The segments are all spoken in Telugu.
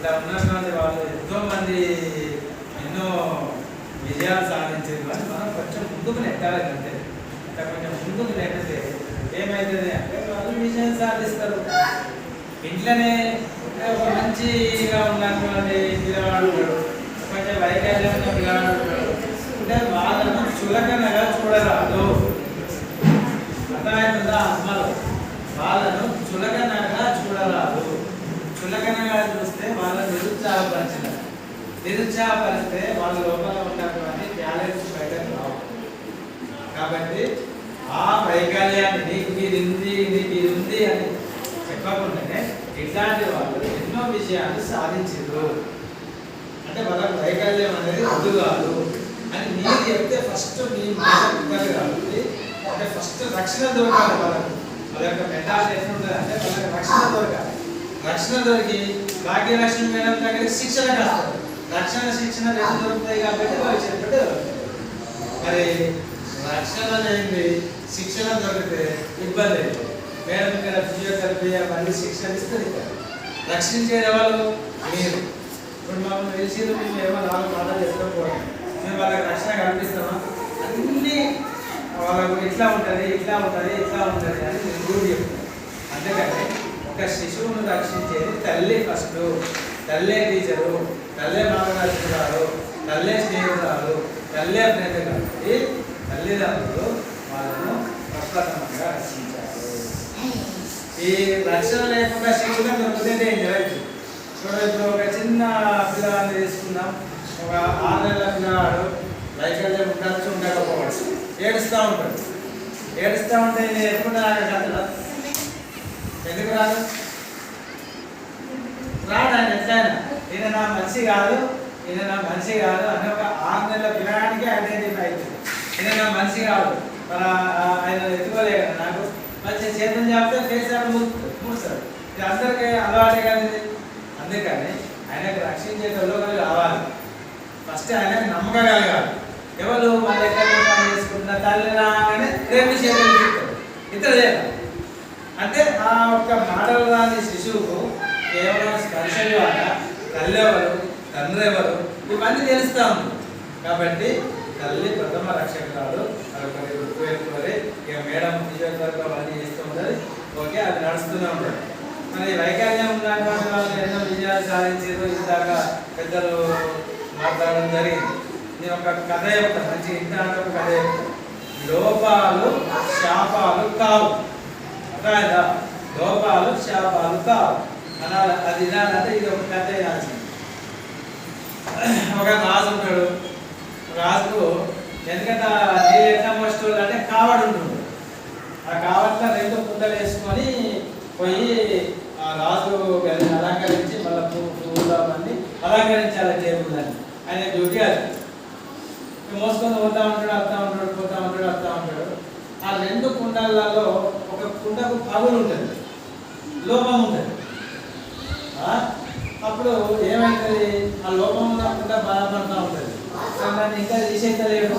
ఇట్లా ఉన్నటువంటి వాళ్ళు ఎంతో మంది ఎన్నో విజయాలు సాధించారు. కానీ మనం కొంచెం ముందుకు నెట్టాలి ఇంకా ఇట్లా కొంచెం ముందుకు నెట్టితే ఏమవుతుంది అంటే వాళ్ళు విజయం సాధిస్తారు. ఇంట్లోనే ఒక మంచిగా ఉన్నటువంటి పిల్లవాడు కొంచెం వైకల్యం ఉన్న పిల్లవాడు అంటే వాళ్ళను చులకనగా చూడరాదు? అర్థమవుతుందా అమ్మలు? వాళ్ళను చులకనగా చూడరాదు. చులకనగా నిరుత్సాహపరచలేదు నిరుత్సాహపరిస్తే వాళ్ళ లోపల ఉన్నటువంటి టాలెంట్స్ బయటకు రావు. కాబట్టి ఆ వైకల్యాన్ని నీకు ఇది ఉంది నీకు ఇది ఉంది అని చెప్పకుండానే ఇట్లాంటి వాళ్ళు ఎన్నో విషయాలు సాధించారు. అంటే వాళ్ళకి వైకల్యం అనేది వద్దు కాదు. అని మీరు చెప్తే ఫస్ట్ మీ మాట ఇవ్వాలి కాబట్టి అంటే ఫస్ట్ రక్షణ దొరకాలి వాళ్ళకు. వాళ్ళ యొక్క మెంటాలిటీ ఎట్లా ఉంటుంది అంటే వాళ్ళకి రక్షణ దొరకాలి. రక్షణ దొరికి భాగ్యలక్ష్మి మేడం దగ్గర శిక్షణ కాస్తారు రక్షణ శిక్షణ రెండు దొరుకుతాయి కాబట్టి వాళ్ళు చెప్పాడు మరి రక్షణ అనేది శిక్షణ దొరికితే ఇబ్బంది మేడం ఇక్కడ ఫిజియోథెరపీ అవన్నీ శిక్షణ ఇస్తుంది ఇక్కడ. రక్షించేది వాళ్ళు మీరు. ఇప్పుడు మమ్మల్ని తెలిసి మేము ఏమో నాలుగు మాటలు చెప్పకపోవడం మేము వాళ్ళకి రక్షణ కల్పిస్తామా? అన్నీ వాళ్ళకు ఇట్లా ఉంటుంది ఇట్లా ఉంటుంది ఇట్లా ఉంటుంది అని నేను గురువు చెప్తాను అంతేకాదు ఒక శిశువును రక్షించేది తల్లి ఫస్ట్. తల్లే టీచరు తల్లే మార్గదర్శకురాలు తల్లే స్నేహితురాలు తల్లే ఫ్రెండ్ కాబట్టి తల్లిదండ్రులు వాళ్ళను ప్రప్రథమంగా రక్షించారు. ఈ రక్షణ లేకుండా శిక్షణ దొరికితే ఏం జరగదు. ఇప్పుడు ఇప్పుడు ఒక చిన్న పిల్లవాడిని తీసుకుందాం. ఒక ఆరు నెలల పిల్లవాడు వైకల్యం ఉండొచ్చు ఉండకపోవచ్చు. ఏడుస్తూ ఉంటాడు. ఏడుస్తూ ఉంటే నేను ఎప్పుడు నాకు ఎందుకు రాదు? రాడు ఆయన ఎట్లయినా ఈయన నా మనిషి కాదు ఈయన నా మనిషి కాదు అని ఒక ఆరు నెలల పిల్లగానికి ఐడెంటిఫై అవుతుంది ఈయన నా మనిషి కాదు. మన ఆయన ఎత్తుకోలేదు నాకు. మంచి చేతం చేస్తే కేసీఆర్ మూడుతాడు ఇది అందరికీ అలవాటే కాదు అందుకని ఆయనకు రక్షించే ఒకరు కావాలి. ఫస్ట్ ఆయనకు నమ్మకగలగాలి ఎవరు వాళ్ళ ఎక్కడ పని చేసుకుంటున్న తల్లి రాగానే రెండు చేతులు ఇతర చేయాలి అంటే ఆ ఒక్క మాటలు రాని శిశువుకు కేవలం స్పర్శ ద్వారా తల్లి ఎవరు తండ్రి ఎవరు ఇవన్నీ తెలుస్తా ఉంది. కాబట్టి తల్లి ప్రథమ రక్షకురాలు అదొకటి గుర్తుపెట్టుకోవాలి ఇక మేడం ఫిజియోథెరపీ అవన్నీ చేస్తూ ఉంటుంది. ఓకే అది నడుస్తూనే ఉంటుంది. మరి వైకల్యం ఉన్నటువంటి వాళ్ళు ఎన్నో విజయాలు సాధించారు. ఇందాక పెద్దలు మాట్లాడడం జరిగింది. నేను ఒక కథ చెప్తాను మంచి ఇంటి ఒక కథ చెప్తాను లోపాలు శాపాలు కావు. కాదా లోపాలు శాపాలు కావు. అనాలి అది వినాలంటే ఇది ఒక కథ వినాల్సింది ఒక రాజు ఉంటాడు. రాజుకు ఎందుకంటే నీళ్ళు ఎట్లా మోసేటోళ్ళు అంటే కావడు ఉంటుంది ఆ కావట్లో రెండు కుండలు వేసుకొని పోయి ఆ రాజు అలంకరించి మళ్ళీ పువ్వు పువ్వులు అవన్నీ అలంకరించాలి టేబుల్ అని ఆయన డ్యూటీ అది. మోసుకొని పోతా ఉంటాడు వస్తా ఉంటాడు పోతా ఉంటాడు వస్తా ఉంటాడు ఆ రెండు కుండలలో ఒక కుండకు పగులు ఉంటుంది. లోపం ఉంటుంది. అప్పుడు ఏమైతుంది? ఆ లోపం ఉన్న కుండ బాధపడుతూ ఉంటుంది. దాన్ని నన్ను ఇంకా తీసేయలేడు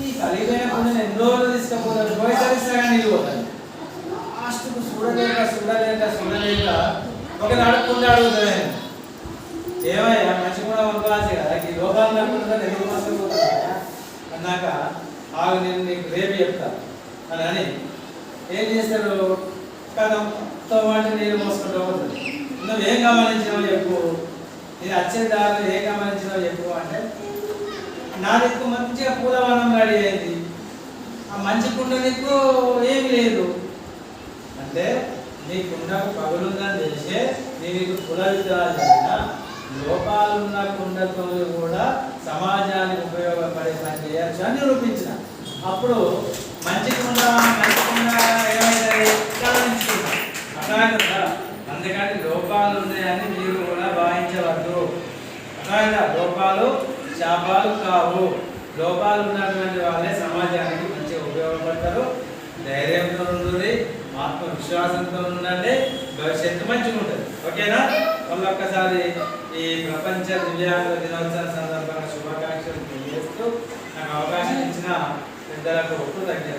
ఈ కలిగిపోయిన కుండ ఎన్ని రోజులు తీసుకుపోతాడు? పోయేసరిస్తా కానీ నీళ్ళు లాస్ట్కు చూడలేక చూడలేక చూడలేక ఒక అడుక్కుంటే అడుగుతుంది ఆయన. ఏమయ్యా మంచి కూడా అనుకోవచ్చు కదా ఈ లోపాలు లేకుండా తెలుగు మాత్రం అన్నాక ఆగు నేను నీకు రేపు చెప్తాను అని అని ఏం చేస్తాడు? కదా వాటి నేను మోసుకుంటూ పోతుంది నువ్వు ఏం గమనించినావు చెప్పు. నేను వచ్చే దారిలో ఏం గమనించినావు చెప్పు అంటే నా దిక్కు మంచిగా పూలవనం రెడీ అయింది. ఆ మంచి కుండ దిక్కు ఏమి లేదు. అంటే నీ కుండకు పగులుందని తెలిసే నీ నీకు కుల విద్యాలు లోపాలున్న కుండతో కూడా సమాజానికి ఉపయోగపడే పని చేయొచ్చు అని నిరూపించిన. అప్పుడు మంచి కుండ మంచి కుండ ఏమైతుంది అర్థమైందా అందుకని లోపాలు ఉన్నాయని మీరు కూడా భావించవద్దు. అర్థమైందా లోపాలు శాపాలు కావు. లోపాలు ఉన్నటువంటి వాళ్ళే సమాజానికి మంచిగా ఉపయోగపడతారు. ధైర్యంతో ఉంటుంది ఆత్మవిశ్వాసంతో ఉండండి భవిష్యత్తు మంచిగా ఉంటుంది. ఓకేనా? మళ్ళీ ఒక్కసారి ఈ ప్రపంచ దివ్యాంగ దినోత్సవ సందర్భంగా శుభాకాంక్షలు తెలియజేస్తూ నాకు అవకాశం ఇచ్చిన ಇದರ ಕೊಟ್ಟು ನನಗೆ